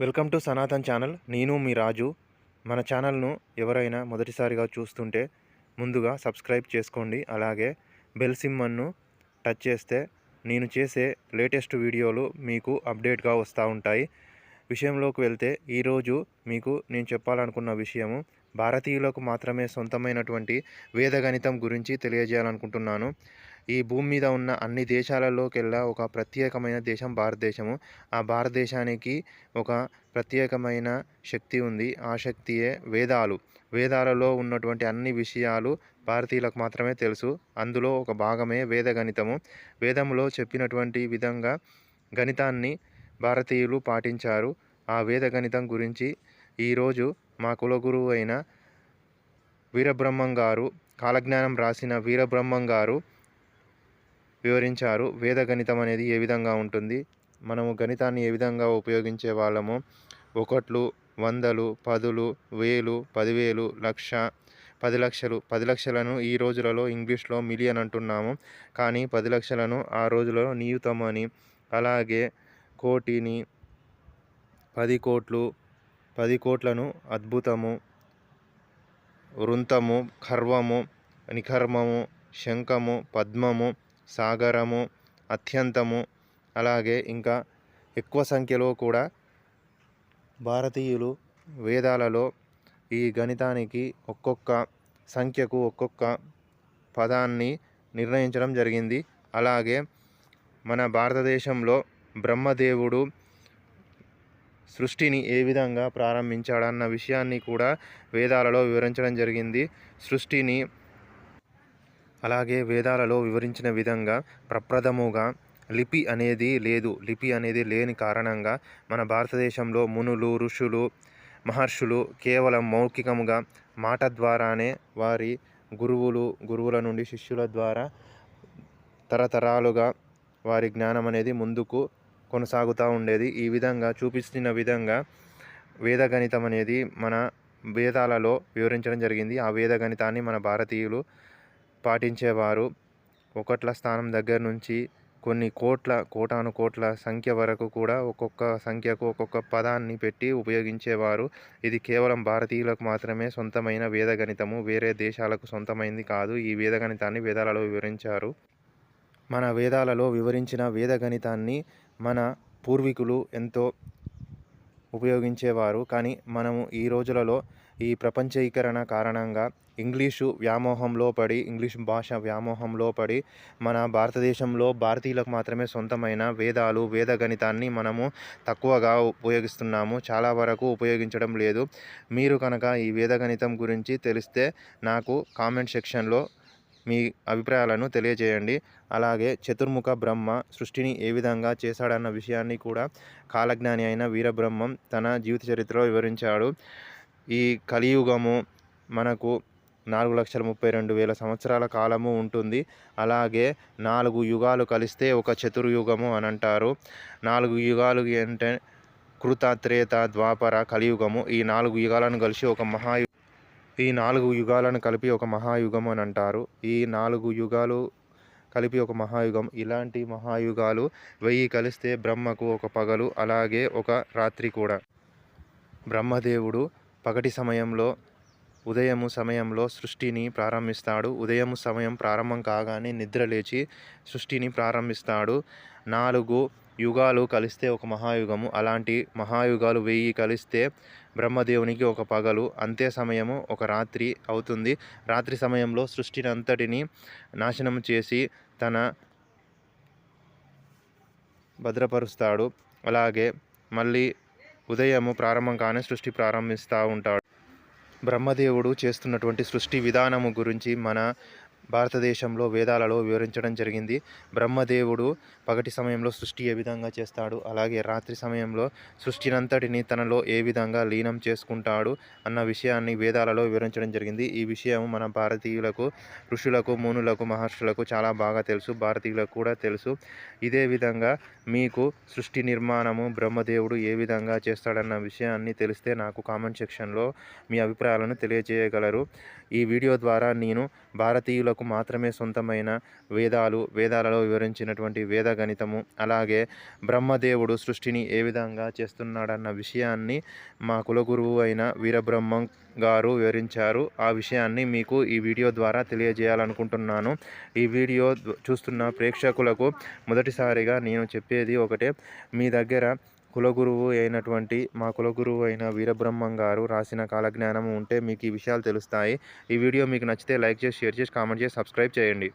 Welcome to Sanatan channel. నేను మీ రాజు. మన ఛానల్ను ఎవరైనా మొదటిసారిగా చూస్తుంటే ముందుగా సబ్స్క్రైబ్ చేసుకోండి. అలాగే బెల్ సిమ్మన్ను టచ్ చేస్తే నేను చేసే లేటెస్ట్ వీడియోలు మీకు అప్డేట్గా వస్తూ ఉంటాయి. విషయంలోకి వెళ్తే ఈరోజు మీకు నేను చెప్పాలనుకున్న విషయము భారతీయులకు మాత్రమే సొంతమైనటువంటి వేదగణితం గురించి తెలియజేయాలనుకుంటున్నాను. ఈ భూమి మీద ఉన్న అన్ని దేశాలలోకెల్లా ఒక ప్రత్యేకమైన దేశం భారతదేశము. ఆ భారతదేశానికి ఒక ప్రత్యేకమైన శక్తి ఉంది. ఆ శక్తియే వేదాలు. వేదాలలో ఉన్నటువంటి అన్ని విషయాలు భారతీయులకు మాత్రమే తెలుసు. అందులో ఒక భాగమే వేద గణితము వేదంలో చెప్పినటువంటి విధంగా గణితాన్ని భారతీయులు పాటించారు. ఆ వేద గణితం గురించి ఈరోజు మా కులగురువు అయిన వీరబ్రహ్మం గారు కాలజ్ఞానం రాసిన వీరబ్రహ్మం గారు వివరించారు. వేద గణితం అనేది ఏ విధంగా ఉంటుంది? మనము గణితాన్ని ఏ విధంగా ఉపయోగించే వాళ్ళము? ఒకట్లు వందలు పదులు వేలు పదివేలు లక్ష పది లక్షలు. పది లక్షలను ఈ రోజులలో ఇంగ్లీష్లో మిలియన్ అంటున్నాము. కానీ పది లక్షలను ఆ రోజులలో నియుతం అని అలాగే కోటిని పది కోట్లు పది కోట్లను అద్భుతము వృంతము ఖర్వము నిఖర్మము శంఖము పద్మము సాగరము అత్యంతము అలాగే ఇంకా ఎక్కువ సంఖ్యలో కూడా భారతీయులు వేదాలలో ఈ గణితానికి ఒక్కొక్క సంఖ్యకు ఒక్కొక్క పదాన్ని నిర్ణయించడం జరిగింది. అలాగే మన భారతదేశంలో బ్రహ్మదేవుడు సృష్టిని ఏ విధంగా ప్రారంభించాడన్న విషయాన్ని కూడా వేదాలలో వివరించడం జరిగింది. సృష్టిని అలాగే వేదాలలో వివరించిన విధంగా ప్రప్రథముగా లిపి అనేది లేదు. లిపి అనేది లేని కారణంగా మన భారతదేశంలో మునులు ఋషులు మహర్షులు కేవలం మౌఖికముగా మాట ద్వారానే వారి గురువులు గురువుల నుండి శిష్యుల ద్వారా తరతరాలుగా వారి జ్ఞానం అనేది ముందుకు కొనసాగుతూ ఉండేది. ఈ విధంగా చూపిస్తున్న విధంగా వేద గణితం అనేది మన వేదాలలో వివరించడం జరిగింది. ఆ వేద గణితాన్ని మన భారతీయులు పాటించేవారు. ఒకట్ల స్థానం దగ్గర నుంచి కొన్ని కోట్ల కోటాను కోట్ల సంఖ్య వరకు కూడా ఒక్కొక్క సంఖ్యకు ఒక్కొక్క పదాన్ని పెట్టి ఉపయోగించేవారు. ఇది కేవలం భారతీయులకు మాత్రమే సొంతమైన వేద గణితము వేరే దేశాలకు సొంతమైంది కాదు. ఈ వేద గణితాన్ని వేదాలలో వివరించారు. మన వేదాలలో వివరించిన వేద గణితాన్ని మన పూర్వీకులు ఎంతో ఉపయోగించేవారు. కానీ మనము ఈ రోజులలో ఈ ప్రపంచీకరణ కారణంగా ఇంగ్లీషు వ్యామోహంలో పడి ఇంగ్లీష్ భాష వ్యామోహంలో పడి మన భారతదేశంలో భారతీయులకు మాత్రమే సొంతమైన వేదాలు వేద గణితాన్ని మనము తక్కువగా ఉపయోగిస్తున్నాము. చాలా వరకు ఉపయోగించడం లేదు. మీరు కనుక ఈ వేద గణితం గురించి తెలిస్తే నాకు కామెంట్ సెక్షన్లో మీ అభిప్రాయాలను తెలియజేయండి. అలాగే చతుర్ముఖ బ్రహ్మ సృష్టిని ఏ విధంగా చేశాడన్న విషయాన్ని కూడా కాలజ్ఞాని అయిన వీరబ్రహ్మం తన జీవిత చరిత్రలో వివరించాడు. ఈ కలియుగము మనకు నాలుగు లక్షల ముప్పై రెండు వేల సంవత్సరాల కాలము ఉంటుంది. అలాగే నాలుగు యుగాలు కలిస్తే ఒక చతుర్యుగము అని అంటారు. నాలుగు యుగాలు అంటే కృత త్రేత ద్వాపర కలియుగము. ఈ నాలుగు యుగాలను కలిసి ఒక మహా ఈ నాలుగు యుగాలను కలిపి ఒక మహాయుగం అని అంటారు. ఈ నాలుగు యుగాలు కలిపి ఒక మహాయుగం. ఇలాంటి మహాయుగాలు వెయ్యి కలిస్తే బ్రహ్మకు ఒక పగలు అలాగే ఒక రాత్రి కూడా. బ్రహ్మదేవుడు పగటి సమయంలో ఉదయము సమయంలో సృష్టిని ప్రారంభిస్తాడు. ఉదయం సమయం ప్రారంభం కాగానే నిద్ర లేచి సృష్టిని ప్రారంభిస్తాడు. నాలుగు యుగాలు కలిస్తే ఒక మహాయుగము అలాంటి మహాయుగాలు వెయ్యి కలిస్తే బ్రహ్మదేవునికి ఒక పగలు. అంతే సమయము ఒక రాత్రి అవుతుంది. రాత్రి సమయంలో సృష్టిని అంతటిని నాశనం చేసి తన భద్రపరుస్తాడు. అలాగే మళ్ళీ ఉదయము ప్రారంభం కానీ సృష్టి ప్రారంభిస్తూ ఉంటాడు. బ్రహ్మదేవుడు చేస్తున్నటువంటి సృష్టి విధానము గురించి మన భారతదేశంలో వేదాలలో వివరించడం జరిగింది. బ్రహ్మదేవుడు పగటి సమయంలో సృష్టి ఏ విధంగా చేస్తాడు? అలాగే రాత్రి సమయంలో సృష్టినంతటిని తనలో ఏ విధంగా లీనం చేసుకుంటాడు? అన్న విషయాన్ని వేదాలలో వివరించడం జరిగింది. ఈ విషయం మన భారతీయులకు ఋషులకు మునులకు మహర్షులకు చాలా బాగా తెలుసు. భారతీయులకు కూడా తెలుసు. ఇదే విధంగా మీకు సృష్టి నిర్మాణము బ్రహ్మదేవుడు ఏ విధంగా చేస్తాడన్న విషయాన్ని తెలిస్తే నాకు కామెంట్ సెక్షన్లో మీ అభిప్రాయాలను తెలియజేయగలరు. ఈ వీడియో ద్వారా నేను భారతీయులకు భారతీయులకు మాత్రమే సొంతమైన వేదాలు వేదాలలో వివరించినటువంటి వేద గణితము. అలాగే బ్రహ్మదేవుడు సృష్టిని ఏ విధంగా చేస్తున్నాడన్న విషయాన్ని మా కులగురువు అయిన వీరబ్రహ్మం గారు వివరించారు. ఆ విషయాన్ని మీకు ఈ వీడియో ద్వారా తెలియజేయాలనుకుంటున్నాను. ఈ వీడియో చూస్తున్న ప్రేక్షకులకు మొదటిసారిగా నేను చెప్పేది ఒకటే. మీ దగ్గర కులగురువు అయినటువంటి మా కులగురువు అయిన వీరబ్రహ్మం గారు రాసిన కాలజ్ఞానం ఉంటే మీకు ఈ విషయాలు తెలుస్తాయి. ఈ వీడియో మీకు నచ్చితే లైక్ చేసి షేర్ చేసి కామెంట్ చేసి సబ్స్క్రైబ్ చేయండి.